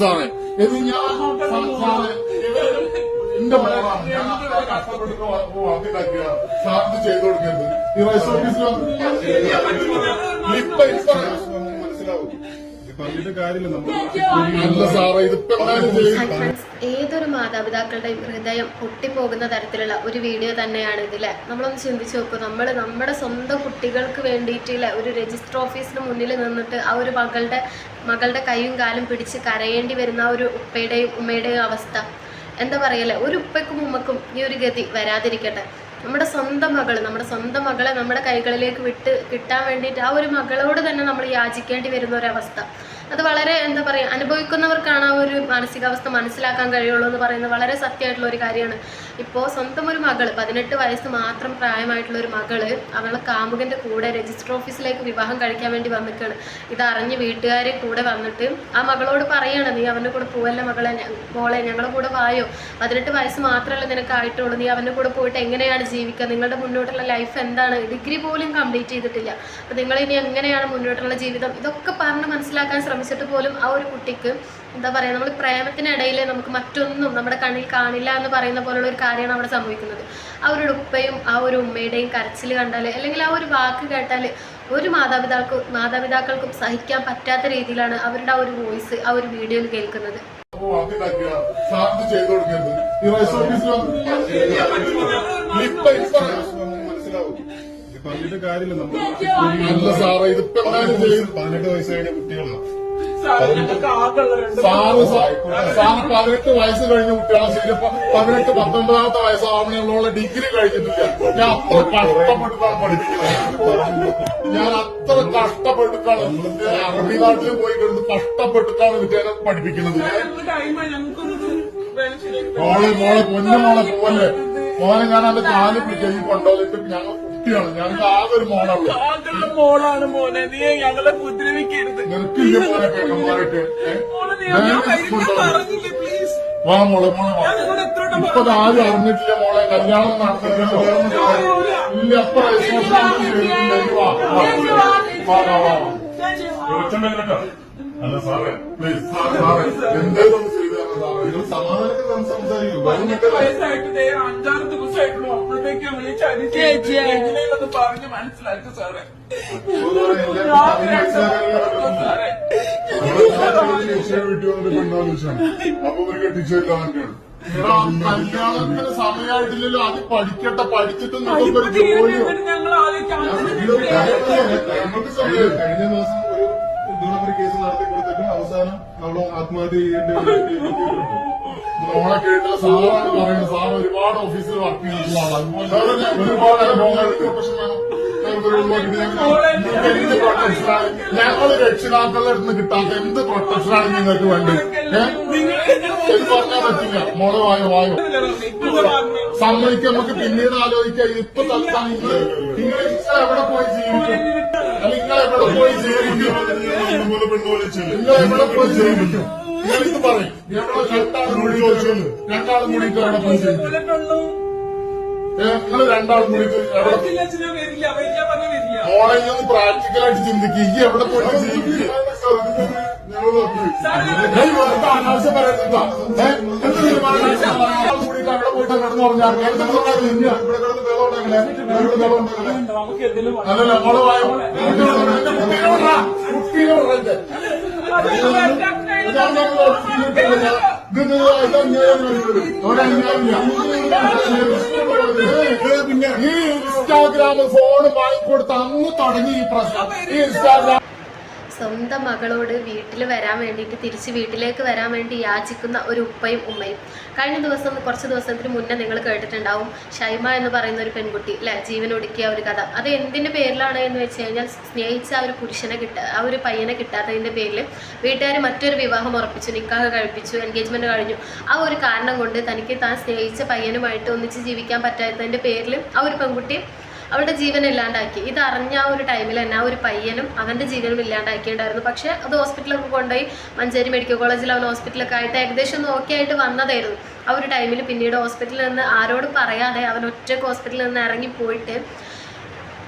സാറേ. ഇത് ഞാൻ സാറേ എന്റെ മോളാണ് ഞാൻ അത്ര കഷ്ടപ്പെട്ട് വാക്കിണ്ടാക്കിയ സാറിന് ചെയ്തു കൊടുക്കരുത് ഈ റൈസ് ഇപ്പൊ മനസ്സിലാവും. ഏതൊരു മാതാപിതാക്കളുടെ ഹൃദയം പൊട്ടിപ്പോകുന്ന തരത്തിലുള്ള ഒരു വീഡിയോ തന്നെയാണ് ഇതിലെ നമ്മളൊന്ന് ചിന്തിച്ചു നോക്കൂ. നമ്മൾ നമ്മുടെ സ്വന്തം കുട്ടികൾക്ക് വേണ്ടിയിട്ടില്ല ഒരു രജിസ്റ്റർ ഓഫീസിന് മുന്നിൽ നിന്നിട്ട് ആ ഒരു മകളുടെ മകളുടെ കൈയും കാലും പിടിച്ച് കരയേണ്ടി വരുന്ന ഒരു ഉപ്പയുടെയും ഉമ്മയുടെയും അവസ്ഥ. എന്താ പറയല്ലേ ഒരു ഉപ്പയ്ക്കും ഉമ്മക്കും ഈ ഒരു ഗതി വരാതിരിക്കട്ടെ. നമ്മുടെ സ്വന്തം മകൾ നമ്മുടെ സ്വന്തം മകളെ നമ്മുടെ കൈകളിലേക്ക് വിട്ട് കിട്ടാൻ വേണ്ടിയിട്ട് ആ ഒരു മകളോട് തന്നെ നമ്മൾ യാചിക്കേണ്ടി വരുന്ന ഒരവസ്ഥ അത് വളരെ എന്താ പറയുക അനുഭവിക്കുന്നവർക്കാണ് ആ ഒരു മാനസികാവസ്ഥ മനസ്സിലാക്കാൻ കഴിയുള്ളൂ എന്ന് പറയുന്നത് വളരെ സത്യമായിട്ടുള്ള ഒരു കാര്യമാണ്. ഇപ്പോൾ സ്വന്തം ഒരു മകൾ പതിനെട്ട് വയസ്സ് മാത്രം പ്രായമായിട്ടുള്ള ഒരു മകൾ അവളെ കാമുകന്റെ കൂടെ രജിസ്റ്റർ ഓഫീസിലേക്ക് വിവാഹം കഴിക്കാൻ വേണ്ടി വന്നിക്കാണ് ഇത് അറിഞ്ഞ് വീട്ടുകാരെ കൂടെ വന്നിട്ട് ആ മകളോട് പറയാണ് നീ അവന്റെ കൂടെ പോവല്ല മകളെ മോളെ ഞങ്ങളുടെ കൂടെ വായോ? പതിനെട്ട് വയസ്സ് മാത്രമല്ല നിനക്ക് ആയിട്ടുള്ളൂ നീ അവന്റെ കൂടെ പോയിട്ട് എങ്ങനെയാണ് ജീവിക്കുക? നിങ്ങളുടെ മുന്നോട്ടുള്ള ലൈഫ് എന്താണ്? ഡിഗ്രി പോലും കംപ്ലീറ്റ് ചെയ്തിട്ടില്ല. അപ്പം നിങ്ങളിനി എങ്ങനെയാണ് മുന്നോട്ടുള്ള ജീവിതം? ഇതൊക്കെ പറഞ്ഞ് മനസ്സിലാക്കാൻ ശ്രമിച്ചിട്ട് പോലും ആ ഒരു കുട്ടിക്ക് എന്താ പറയുക നമ്മൾ പ്രേമത്തിനിടയിൽ നമുക്ക് മറ്റൊന്നും നമ്മുടെ കണ്ണിൽ കാണില്ല എന്ന് പറയുന്ന പോലുള്ള ഒരു കാര്യമാണ് അവിടെ സംഭവിക്കുന്നത്. ആ ഒരു ഉപ്പയും ആ ഒരു ഉമ്മയുടെയും കരച്ചിൽ കണ്ടാൽ അല്ലെങ്കിൽ ആ ഒരു വാക്ക് കേട്ടാൽ ഒരു മാതാപിതാക്കൾ മാതാപിതാക്കൾക്കും സഹിക്കാൻ പറ്റാത്ത രീതിയിലാണ് അവരുടെ ആ ഒരു വോയിസ് ആ ഒരു വീഡിയോയിൽ കേൾക്കുന്നത്. പറഞ്ഞിട്ട് കാര്യമില്ല. നമ്മൾ നല്ല സാറേ ഇതിപ്പോ എന്തായാലും ചെയ്യും. പതിനെട്ട് വയസ്സായ കഴിഞ്ഞ കുട്ടികളാണ് സാറ് സാ- സാറ് പതിനെട്ട് വയസ്സ് കഴിഞ്ഞ കുട്ടികളെ ശരിയപ്പോ പതിനെട്ട് പത്തൊമ്പതാമത്തെ വയസ്സാവണയുള്ള ഡിഗ്രി കഴിഞ്ഞിട്ടില്ല. ഞാൻ അത്ര കഷ്ടപ്പെട്ടിട്ടാണ് പഠിപ്പിക്കുന്നത് ഞാൻ അത്ര കഷ്ടപ്പെട്ടിട്ടാണ് അറബി നാട്ടിൽ പോയി കിടന്ന് കഷ്ടപ്പെട്ടിട്ടാണ് വിദ്യാലയം പഠിപ്പിക്കുന്നത്. മോളെ മോളെ പൊന്നു മോളെ പോലെ മോനെ ഞാൻ എന്റെ കാൽ പിടിച്ച ഈ കൊണ്ടോലിട്ട് ഞങ്ങൾ കുട്ടിയാണ്. ഞങ്ങൾക്ക് ആകെ ഒരു മോളുള്ളൂ ആകെയുള്ള മോളാണ് മോനെ. നീ ഞങ്ങളെ ഉപദ്രവിക്കരുത് നിനക്കില്ല മോനെ പ്ലീസ് വാ മോളെ മോളെ വാ. ഇപ്പൊ ആരും അറിഞ്ഞിട്ടില്ല മോളെ. കല്യാണം നടത്തില്ലല്ലോ ഇല്ല അപ്പൊ വാ അല്ല സാറേ പ്ലീസ് സാറേ എന്തേലും ചെയ്തു തരണം സാറേ? നിങ്ങൾ സമാധാനത്തിൽ സംസാരിക്കും. അഞ്ചാറ് ദിവസമായിട്ടുള്ളൂ. അപ്പോഴത്തേക്കും വിളിച്ച് അരിച്ച് എങ്ങനെയൊന്ന് പറഞ്ഞ് മനസ്സിലാക്കി സാറേ. സാറേ. അപ്പൊ ഒരു കെട്ടിച്ചില്ലാന്നൊക്കെയാണ് കല്യാണത്തിന് സമയമായിട്ടില്ലല്ലോ. അത് പഠിക്കട്ടെ പഠിച്ചിട്ട് നമുക്ക് ഒരു ജോലി ഞങ്ങൾ ആലോചിക്കാം സമയം കഴിഞ്ഞ ദിവസം കേസ് നടത്തി കൊടുത്തിട്ട് അവസാനം അവൾ ആത്മഹത്യ ചെയ്യേണ്ടി. നമ്മളെ കേട്ടില്ല സാറാണ് പറയുന്നത് സാർ ഒരുപാട് ഓഫീസിൽ വർക്ക് ചെയ്തിട്ടുള്ള ആളാണ് ഒരുപാട് അനുഭവങ്ങൾ പ്രൊഫഷൻ വേണം. എന്ത് പ്രൊട്ടക്ഷനാണ് ഞങ്ങൾ രക്ഷിതാക്കളുടെ അടുത്ത് കിട്ടാത്ത എന്ത് പ്രൊട്ടക്ഷനാണ് നിങ്ങൾക്ക് വേണ്ടത്? ഏഹ് പറഞ്ഞാൽ പറ്റില്ല. മോളെ വായോ വായോ. സമ്മതിക്ക് നമുക്ക് പിന്നീട് ആലോചിക്കാം. ഇപ്പൊ തൽക്കാലം നിങ്ങൾ നിങ്ങൾ എവിടെ പോയി ജീവിക്കും? നിങ്ങൾ പോയി കൂടി എവിടെ പ്രാക്ടിക്കലായിട്ട് ചിന്തിക്കുക ഈ എവിടെ പോയിട്ട് ജീവിക്കുക ഏയ് വെറുതെ അനാവശ്യം പറയരുത്. എന്ത് തീരുമാനം കൂടിയിട്ട് അവിടെ പോയിട്ട് കിടന്നു പറഞ്ഞാൽ എന്ത് പറഞ്ഞാലും ഇല്ല. ഇവിടെ കിടന്ന് ഉണ്ടാക്കണേ. ഇവിടെ എന്തെങ്കിലും അല്ലല്ല മോൾ വായോ കുട്ടീനോടാ കുട്ടീനോട് പിന്നെ ഈ ഇൻസ്റ്റാഗ്രാമിൽ ഫോൺ വാങ്ങിക്കൊടുത്ത് അന്ന് തുടങ്ങി ഈ പ്രശ്നം ഈ ഇൻസ്റ്റാഗ്രാം സ്വന്തം മകളോട് വീട്ടിൽ വരാൻ വേണ്ടിയിട്ട് തിരിച്ച് വീട്ടിലേക്ക് വരാൻ വേണ്ടി യാചിക്കുന്ന ഒരു ഉപ്പയും ഉമ്മയും. കഴിഞ്ഞ ദിവസം കുറച്ച് ദിവസത്തിന് മുന്നേ നിങ്ങൾ കേട്ടിട്ടുണ്ടാവും ഷൈമ എന്ന് പറയുന്ന ഒരു പെൺകുട്ടി അല്ലെ ജീവൻ ഒടുക്കിയ ഒരു കഥ. അത് എന്തിന്റെ പേരിലാണ് എന്ന് വെച്ച് കഴിഞ്ഞാൽ സ്നേഹിച്ച ആ ഒരു പുരുഷനെ കിട്ട ആ ഒരു പയ്യനെ കിട്ടാത്തതിന്റെ പേരിൽ വീട്ടുകാർ മറ്റൊരു വിവാഹം ഉറപ്പിച്ചു നിക്കാഹ് കഴിപ്പിച്ചു എൻഗേജ്മെന്റ് കഴിഞ്ഞു. ആ ഒരു കാരണം കൊണ്ട് തനിക്ക് താൻ സ്നേഹിച്ച പയ്യനുമായിട്ട് ഒന്നിച്ച് ജീവിക്കാൻ പറ്റാത്തതിന്റെ പേരിൽ ആ ഒരു പെൺകുട്ടി അവളുടെ ജീവൻ ഇല്ലാണ്ടാക്കി. ഇത് അറിഞ്ഞ ആ ഒരു ടൈമിൽ തന്നെ ആ ഒരു പയ്യനും അവന്റെ ജീവനും ഇല്ലാണ്ടാക്കിയിട്ടുണ്ടായിരുന്നു. പക്ഷെ അത് ഹോസ്പിറ്റലൊക്കെ കൊണ്ടുപോയി മഞ്ചേരി മെഡിക്കൽ കോളേജിൽ അവൻ ഹോസ്പിറ്റലൊക്കെ ആയിട്ട് ഏകദേശം ആയിട്ട് വന്നതായിരുന്നു. ആ ഒരു ടൈമിൽ പിന്നീട് ഹോസ്പിറ്റലിൽ നിന്ന് ആരോടും പറയാതെ അവൻ ഒറ്റയ്ക്ക് ഹോസ്പിറ്റലിൽ നിന്ന് ഇറങ്ങി പോയിട്ട്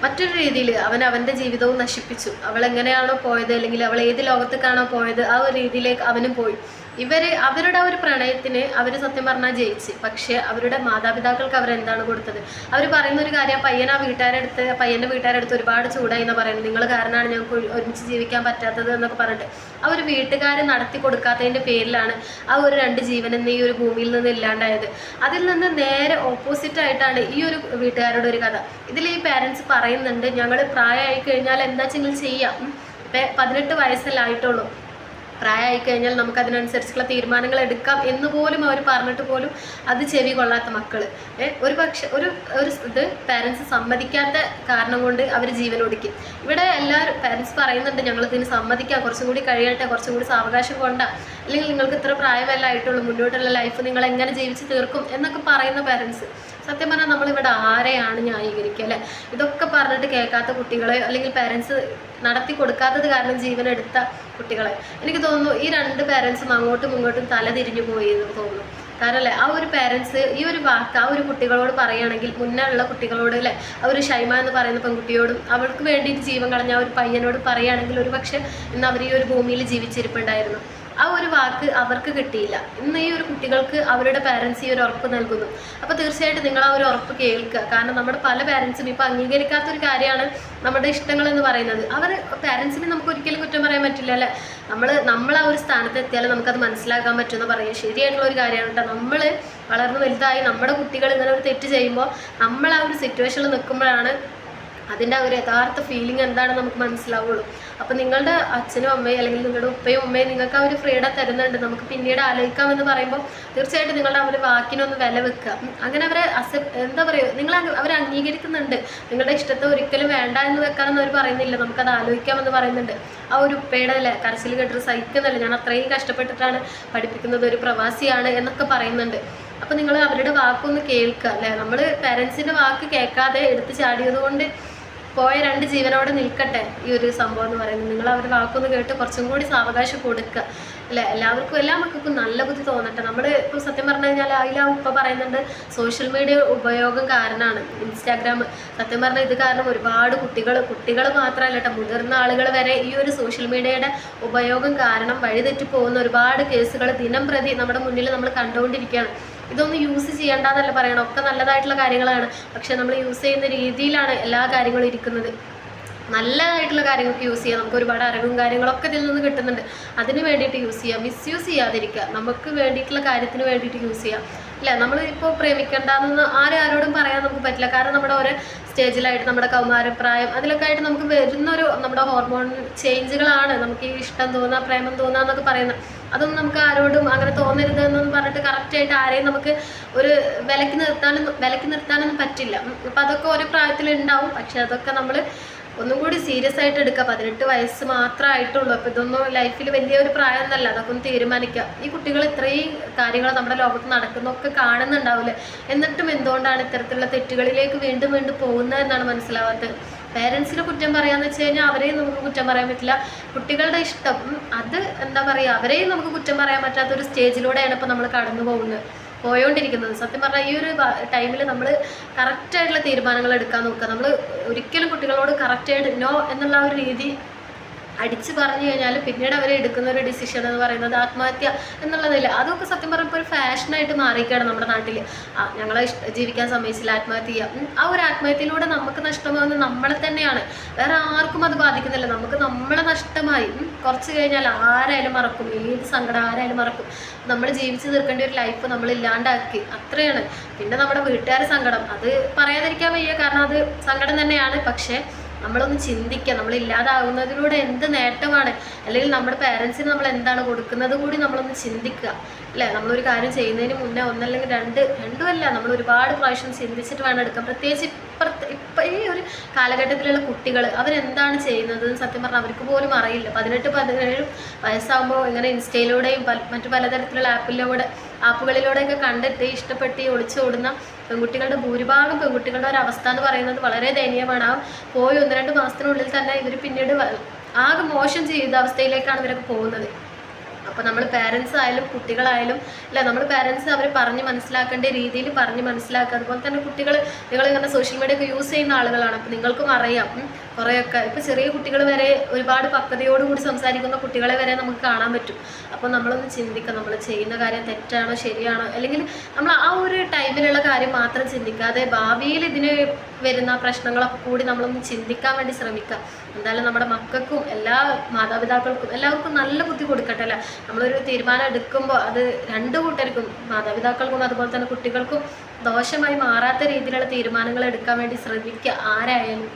മറ്റൊരു രീതിയിൽ അവൻ അവന്റെ ജീവിതവും നശിപ്പിച്ചു. അവൾ എങ്ങനെയാണോ പോയത് അല്ലെങ്കിൽ അവൾ ഏത് ലോകത്തേക്കാണോ പോയത് ആ ഒരു രീതിയിലേക്ക് അവനും പോയി. ഇവർ അവരുടെ ഒരു പ്രണയത്തിന് അവർ സത്യം പറഞ്ഞാൽ ജയിച്ച്. പക്ഷേ അവരുടെ മാതാപിതാക്കൾക്ക് അവർ എന്താണ് കൊടുത്തത്? അവർ പറയുന്ന ഒരു കാര്യം പയ്യൻ ആ വീട്ടുകാരെടുത്ത് പയ്യന്റെ വീട്ടുകാരെടുത്ത് ഒരുപാട് ചൂടായി എന്ന് പറയുന്നത്. നിങ്ങൾ കാരണമാണ് ഞങ്ങൾക്ക് ഒരു- ഒരുമിച്ച് ജീവിക്കാൻ പറ്റാത്തത് എന്നൊക്കെ പറഞ്ഞിട്ട്. ആ ഒരു വീട്ടുകാർ നടത്തി കൊടുക്കാത്തതിന്റെ പേരിലാണ് ആ ഒരു രണ്ട് ജീവൻ എന്ന ഈ ഒരു ഭൂമിയിൽ നിന്ന് ഇല്ലാണ്ടായത്. അതിൽ നിന്ന് നേരെ ഓപ്പോസിറ്റ് ആയിട്ടാണ് ഈ ഒരു വീട്ടുകാരുടെ ഒരു കഥ. ഇതിൽ ഈ പാരൻസ് പറയുന്നുണ്ട് ഞങ്ങൾ പ്രായമായി കഴിഞ്ഞാൽ എന്താ വെച്ചെങ്കിൽ ചെയ്യാം? പതിനെട്ട് വയസ്സല്ലേ ആയിട്ടുള്ളൂ. പ്രായമായി കഴിഞ്ഞാൽ നമുക്ക് അതിനനുസരിച്ചുള്ള തീരുമാനങ്ങൾ എടുക്കാം എന്ന് പോലും അവർ പറഞ്ഞിട്ട് പോലും അത് ചെവി കൊള്ളാത്ത മക്കൾ ഒരു പക്ഷെ ഒരു ഒരു ഇത് പാരൻസ് സമ്മതിക്കാത്ത കാരണം കൊണ്ട് അവർ ജീവൻ ഒടുക്കി. ഇവിടെ എല്ലാവരും പാരൻസ് പറയുന്നുണ്ട് ഞങ്ങൾ ഇതിന് സമ്മതിക്കാം കുറച്ചും കൂടി കഴിയട്ടെ കുറച്ചും കൂടി സാവകാശം കൊണ്ടാ. അല്ലെങ്കിൽ നിങ്ങൾക്ക് ഇത്ര പ്രായമല്ല ആയിട്ടുള്ളൂ മുന്നോട്ടുള്ള ലൈഫ് നിങ്ങൾ എങ്ങനെ ജീവിച്ച് തീർക്കും എന്നൊക്കെ പറയുന്ന പേരൻസ് സത്യം പറഞ്ഞാൽ നമ്മളിവിടെ ആരെയാണ് ന്യായീകരിക്കുക അല്ലേ? ഇതൊക്കെ പറഞ്ഞിട്ട് കേൾക്കാത്ത കുട്ടികളെ അല്ലെങ്കിൽ പേരൻസ് നടത്തി കൊടുക്കാത്തത് കാരണം ജീവൻ എടുത്ത കുട്ടികളെ. എനിക്ക് തോന്നുന്നു ഈ രണ്ട് പേരൻസും അങ്ങോട്ടും ഇങ്ങോട്ടും തല തിരിഞ്ഞു പോയി എന്ന് തോന്നുന്നു. കാരണം അല്ലേ ആ ഒരു പേരൻസ് ഈ ഒരു വാക്ക് ആ ഒരു കുട്ടികളോട് പറയുകയാണെങ്കിൽ മുന്നേ ഉള്ള കുട്ടികളോട് അല്ലേ ആ ഒരു ഷൈമ എന്ന് പറയുന്ന പെൺകുട്ടിയോടും അവൾക്ക് വേണ്ടിയിട്ട് ജീവൻ കളഞ്ഞ ആ ഒരു പയ്യനോട് പറയുകയാണെങ്കിൽ ഒരു പക്ഷേ ഇന്ന് അവർ ഈ ഒരു ഭൂമിയിൽ ജീവിച്ചിരിപ്പുണ്ടായിരുന്നു. ആ ഒരു വാക്ക് അവർക്ക് കിട്ടിയില്ല. ഇന്ന് ഈ ഒരു കുട്ടികൾക്ക് അവരുടെ പാരൻസ് ഈ ഒരു ഉറപ്പ് നൽകുന്നു. അപ്പോൾ തീർച്ചയായിട്ടും നിങ്ങൾ ആ ഒരു ഉറപ്പ് കേൾക്കുക. കാരണം നമ്മുടെ പല പാരൻസും ഇപ്പോൾ അംഗീകരിക്കാത്ത ഒരു കാര്യമാണ് നമ്മുടെ ഇഷ്ടങ്ങൾ എന്ന് പറയുന്നത്. അവർ പാരൻസിനെ നമുക്ക് ഒരിക്കലും കുറ്റം പറയാൻ പറ്റില്ല അല്ലേ? നമ്മൾ നമ്മൾ ആ ഒരു സ്ഥാനത്ത് എത്തിയാലും നമുക്കത് മനസ്സിലാക്കാൻ പറ്റുമെന്ന് പറയാം ശരിയായിട്ടുള്ള ഒരു കാര്യമാണ് കേട്ടോ. നമ്മൾ വളർന്നു വലുതായി നമ്മുടെ കുട്ടികൾ ഇങ്ങനെ ഒരു തെറ്റ് ചെയ്യുമ്പോൾ നമ്മൾ ആ ഒരു സിറ്റുവേഷനിൽ നിൽക്കുമ്പോഴാണ് അതിന്റെ ഒരു യഥാർത്ഥ ഫീലിംഗ് എന്താണെന്ന് നമുക്ക് മനസ്സിലാവുള്ളൂ. അപ്പോൾ നിങ്ങളുടെ അച്ഛനും അമ്മയും അല്ലെങ്കിൽ നിങ്ങളുടെ ഉപ്പയും ഉമ്മയും നിങ്ങൾക്ക് ആ ഒരു ഫ്രീഡം തരുന്നുണ്ട്. നമുക്ക് പിന്നീട് ആലോചിക്കാമെന്ന് പറയുമ്പോൾ തീർച്ചയായിട്ടും നിങ്ങളുടെ ഒരു വാക്കിനൊന്ന് വില വെക്കുക. അങ്ങനെ അവരെ അക്സെപ്റ്റ് എന്താ പറയുക നിങ്ങൾ അവരെ അംഗീകരിക്കുന്നുണ്ട്. നിങ്ങളുടെ ഇഷ്ടത്തെ ഒരിക്കലും വേണ്ട എന്ന് വെക്കാമെന്ന് അവർ പറയുന്നില്ല. നമുക്കത് ആലോചിക്കാമെന്ന് പറയുന്നുണ്ട്. ആ ഒരു ഉപ്പയുടെ അല്ലേ കരച്ചിൽ കേട്ടിട്ട് സഹിക്കുന്നില്ല. ഞാൻ അത്രയും കഷ്ടപ്പെട്ടിട്ടാണ് പഠിപ്പിക്കുന്നത് ഒരു പ്രവാസിയാണ് എന്നൊക്കെ പറയുന്നുണ്ട്. അപ്പോൾ നിങ്ങൾ അവരുടെ വാക്കൊന്ന് കേൾക്കുക അല്ലേ? നമ്മൾ പാരൻസിന്റെ വാക്ക് കേൾക്കാതെ എടുത്ത് ചാടിയത് കൊണ്ട് പോയ രണ്ട് ജീവനോടെ നിൽക്കട്ടെ ഈ ഒരു സംഭവം എന്ന് പറയുന്നത്. നിങ്ങൾ അവരുടെ വാക്കൊന്ന് കേട്ട് കുറച്ചും കൂടി സാവകാശം കൊടുക്കുക. അല്ലെ? എല്ലാവർക്കും എല്ലാ മക്കൾക്കും നല്ല ബുദ്ധി തോന്നട്ടെ. നമ്മൾ ഇപ്പോൾ സത്യം പറഞ്ഞു കഴിഞ്ഞാൽ അതിൽ ആ ഉപ്പ പറയുന്നുണ്ട് സോഷ്യൽ മീഡിയ ഉപയോഗം കാരണമാണ് ഇൻസ്റ്റാഗ്രാം സത്യം പറഞ്ഞാൽ ഇത് കാരണം ഒരുപാട് കുട്ടികൾ കുട്ടികൾ മാത്രമല്ല കേട്ടോ മുതിർന്ന ആളുകൾ വരെ ഈ ഒരു സോഷ്യൽ മീഡിയയുടെ ഉപയോഗം കാരണം വഴിതെറ്റി പോകുന്ന ഒരുപാട് കേസുകൾ ദിനം പ്രതി നമ്മുടെ മുന്നിൽ നമ്മൾ കണ്ടുകൊണ്ടിരിക്കുകയാണ്. ഇതൊന്നും യൂസ് ചെയ്യേണ്ടെന്നല്ല പറയണം ഒക്കെ നല്ലതായിട്ടുള്ള കാര്യങ്ങളാണ്. പക്ഷെ നമ്മൾ യൂസ് ചെയ്യുന്ന രീതിയിലാണ് എല്ലാ കാര്യങ്ങളും ഇരിക്കുന്നത്. നല്ലതായിട്ടുള്ള കാര്യങ്ങൾക്ക് യൂസ് ചെയ്യാം. നമുക്ക് ഒരുപാട് അറിവും കാര്യങ്ങളൊക്കെ ഇതിൽ നിന്ന് കിട്ടുന്നുണ്ട്. അതിന് വേണ്ടിയിട്ട് യൂസ് ചെയ്യാം. മിസ്യൂസ് ചെയ്യാതിരിക്കുക. നമുക്ക് വേണ്ടിയിട്ടുള്ള കാര്യത്തിന് വേണ്ടിയിട്ട് യൂസ് ചെയ്യാം. അല്ല? നമ്മൾ ഇപ്പോൾ പ്രേമിക്കേണ്ടെന്ന് ആരും ആരോടും പറയാൻ നമുക്ക് പറ്റില്ല. കാരണം നമ്മുടെ ഓരോ സ്റ്റേജിലായിട്ട് നമ്മുടെ കൗമാരപ്രായം അതിലൊക്കെ ആയിട്ട് നമുക്ക് വരുന്നൊരു നമ്മുടെ ഹോർമോൺ ചേഞ്ചുകളാണ് നമുക്ക് ഈ ഇഷ്ടം തോന്നുക പ്രേമം തോന്നുക എന്നൊക്കെ പറയുന്നത് അതൊന്നും നമുക്ക് ആരോടും അങ്ങനെ തോന്നരുത് എന്നൊന്നും പറഞ്ഞിട്ട് കറക്റ്റായിട്ട് ആരെയും നമുക്ക് ഒരു വിലക്ക് നിർത്താനൊന്നും വിലക്ക് നിർത്താനൊന്നും പറ്റില്ല. അപ്പം അതൊക്കെ ഓരോ പ്രായത്തിലുണ്ടാവും. പക്ഷെ അതൊക്കെ നമ്മൾ ഒന്നും കൂടി സീരിയസ് ആയിട്ട് എടുക്കുക പതിനെട്ട് വയസ്സ് മാത്രമേ ആയിട്ടുള്ളൂ. അപ്പോൾ ഇതൊന്നും ലൈഫിൽ വലിയൊരു പ്രായം എന്നല്ല അതൊക്കെ ഒന്ന് തീരുമാനിക്കുക ഈ കുട്ടികൾ ഇത്രയും കാര്യങ്ങൾ നമ്മുടെ ലോകത്ത് നടക്കുന്നൊക്കെ കാണുന്നുണ്ടാവില്ല? എന്നിട്ടും എന്തുകൊണ്ടാണ് ഇത്തരത്തിലുള്ള തെറ്റുകളിലേക്ക് വീണ്ടും വീണ്ടും പോകുന്നത് എന്നാണ് മനസ്സിലാവാത്തത്. പേരൻസിനെ കുറ്റം പറയാന്ന് വെച്ച് കഴിഞ്ഞാൽ അവരെയും നമുക്ക് കുറ്റം പറയാൻ പറ്റില്ല. കുട്ടികളുടെ ഇഷ്ടം അത് എന്താ പറയുക അവരെയും നമുക്ക് കുറ്റം പറയാൻ പറ്റാത്ത ഒരു സ്റ്റേജിലൂടെയാണ് ഇപ്പോൾ നമ്മൾ കടന്നു പോകുന്നത് പോയോണ്ടിരിക്കുന്നത്. സത്യം പറഞ്ഞാൽ ഈ ഒരു ടൈമിൽ നമ്മൾ കറക്റ്റായിട്ടുള്ള തീരുമാനങ്ങൾ എടുക്കാൻ നോക്കുക. നമ്മൾ ഒരിക്കലും കുട്ടികളോട് കറക്റ്റായിട്ട് നോ എന്നുള്ള ഒരു രീതി അടിച്ചു പറഞ്ഞു കഴിഞ്ഞാൽ പിന്നീട് അവർ എടുക്കുന്ന ഒരു ഡിസിഷൻ എന്ന് പറയുന്നത് ആത്മഹത്യ എന്നുള്ളതില്ല? അതൊക്കെ സത്യം പറയുമ്പോൾ ഒരു ഫാഷനായിട്ട് മാറിക്കാണ് നമ്മുടെ നാട്ടിൽ ഞങ്ങളെ ജീവിക്കാൻ സമ്മതിച്ചില്ല ആത്മഹത്യ ചെയ്യാം. ആ ഒരു ആത്മഹത്യയിലൂടെ നമുക്ക് നഷ്ടമാകുന്നത് നമ്മളെ തന്നെയാണ്. വേറെ ആർക്കും അത് ബാധിക്കുന്നില്ല. നമുക്ക് നമ്മളെ നഷ്ടമായി. കുറച്ച് കഴിഞ്ഞാൽ ആരായാലും മറക്കും. ഏത് സങ്കടം ആരായാലും മറക്കും. നമ്മൾ ജീവിച്ചു തീർക്കേണ്ട ഒരു ലൈഫ് നമ്മൾ ഇല്ലാണ്ടാക്കി. അത്രയാണ്. പിന്നെ നമ്മുടെ വീട്ടുകാരെ സങ്കടം. അത് പറയാതിരിക്കാൻ വയ്യ. കാരണം അത് സങ്കടം തന്നെയാണ്. പക്ഷേ നമ്മളൊന്ന് ചിന്തിക്കുക നമ്മൾ ഇല്ലാതാവുന്നതിലൂടെ എന്ത് നേട്ടമാണ്? അല്ലെങ്കിൽ നമ്മുടെ പേരൻസിന് നമ്മൾ എന്താണ് കൊടുക്കുന്നത് കൂടി നമ്മളൊന്ന് ചിന്തിക്കുക. അല്ലേ? നമ്മളൊരു കാര്യം ചെയ്യുന്നതിന് മുന്നേ ഒന്നല്ലെങ്കിൽ രണ്ട് രണ്ടുമല്ല നമ്മൾ ഒരുപാട് പ്രാവശ്യം ചിന്തിച്ചിട്ട് വേണം എടുക്കാൻ. പ്രത്യേകിച്ച് ഇപ്പുറത്ത് ഇപ്പം ഈ ഒരു കാലഘട്ടത്തിലുള്ള കുട്ടികൾ അവരെന്താണ് ചെയ്യുന്നത്? സത്യം പറഞ്ഞാൽ അവർക്ക് പോലും അറിയില്ല. പതിനെട്ട് പതിനേഴ് വയസ്സാകുമ്പോൾ ഇങ്ങനെ ഇൻസ്റ്റയിലൂടെയും മറ്റു പലതരത്തിലുള്ള ആപ്പിലൂടെ ആപ്പുകളിലൂടെയൊക്കെ കണ്ടിട്ട് ഇഷ്ടപ്പെട്ട് ഒളിച്ചു ഒളിച്ചോടുന്ന പെൺകുട്ടികളുടെ ഭൂരിഭാഗം പെൺകുട്ടികളുടെ ഒരു അവസ്ഥ എന്ന് പറയുന്നത് വളരെ ദയനീയമാണ്. ആ പോയി ഒന്ന് രണ്ട് മാസത്തിനുള്ളിൽ തന്നെ ഇവർ പിന്നീട് ആകെ മോശം അവസ്ഥയിലേക്കാണ് ഇവരൊക്കെ പോകുന്നത്. അപ്പോൾ നമ്മൾ പാരൻസ് ആയാലും കുട്ടികളായാലും അല്ല നമ്മൾ പാരൻസ് അവരെ പറഞ്ഞ് മനസ്സിലാക്കേണ്ട രീതിയിൽ പറഞ്ഞ് മനസ്സിലാക്കുക. അതുപോലെ തന്നെ കുട്ടികൾ നിങ്ങൾ ഇങ്ങനെ സോഷ്യൽ മീഡിയ ഒക്കെ യൂസ് ചെയ്യുന്ന ആളുകളാണ്. അപ്പോൾ നിങ്ങൾക്കും അറിയാം. കുറേയൊക്കെ. ഇപ്പോൾ ചെറിയ കുട്ടികൾ വരെ ഒരുപാട് പക്വതയോടുകൂടി സംസാരിക്കുന്ന കുട്ടികളെ വരെ നമുക്ക് കാണാൻ പറ്റും. അപ്പോൾ നമ്മളൊന്ന് ചിന്തിക്കാം നമ്മൾ ചെയ്യുന്ന കാര്യം തെറ്റാണോ ശരിയാണോ? അല്ലെങ്കിൽ നമ്മൾ ആ ഒരു ടൈമിലുള്ള കാര്യം മാത്രം ചിന്തിക്കാതെ ഭാവിയിൽ ഇതിന് വരുന്ന പ്രശ്നങ്ങളൊക്കെ കൂടി നമ്മളൊന്ന് ചിന്തിക്കാൻ വേണ്ടി ശ്രമിക്കുക. എന്തായാലും നമ്മുടെ മക്കൾക്കും എല്ലാ മാതാപിതാക്കൾക്കും എല്ലാവർക്കും നല്ല ബുദ്ധി കൊടുക്കട്ടെ അല്ലേ? നമ്മളൊരു തീരുമാനം എടുക്കുമ്പോൾ അത് രണ്ടു കൂട്ടർക്കും മാതാപിതാക്കൾക്കും അതുപോലെ തന്നെ കുട്ടികൾക്കും ദോഷമായി മാറാത്ത രീതിയിലുള്ള തീരുമാനങ്ങൾ എടുക്കാൻ വേണ്ടി ശ്രമിക്കുക. ആരായാലും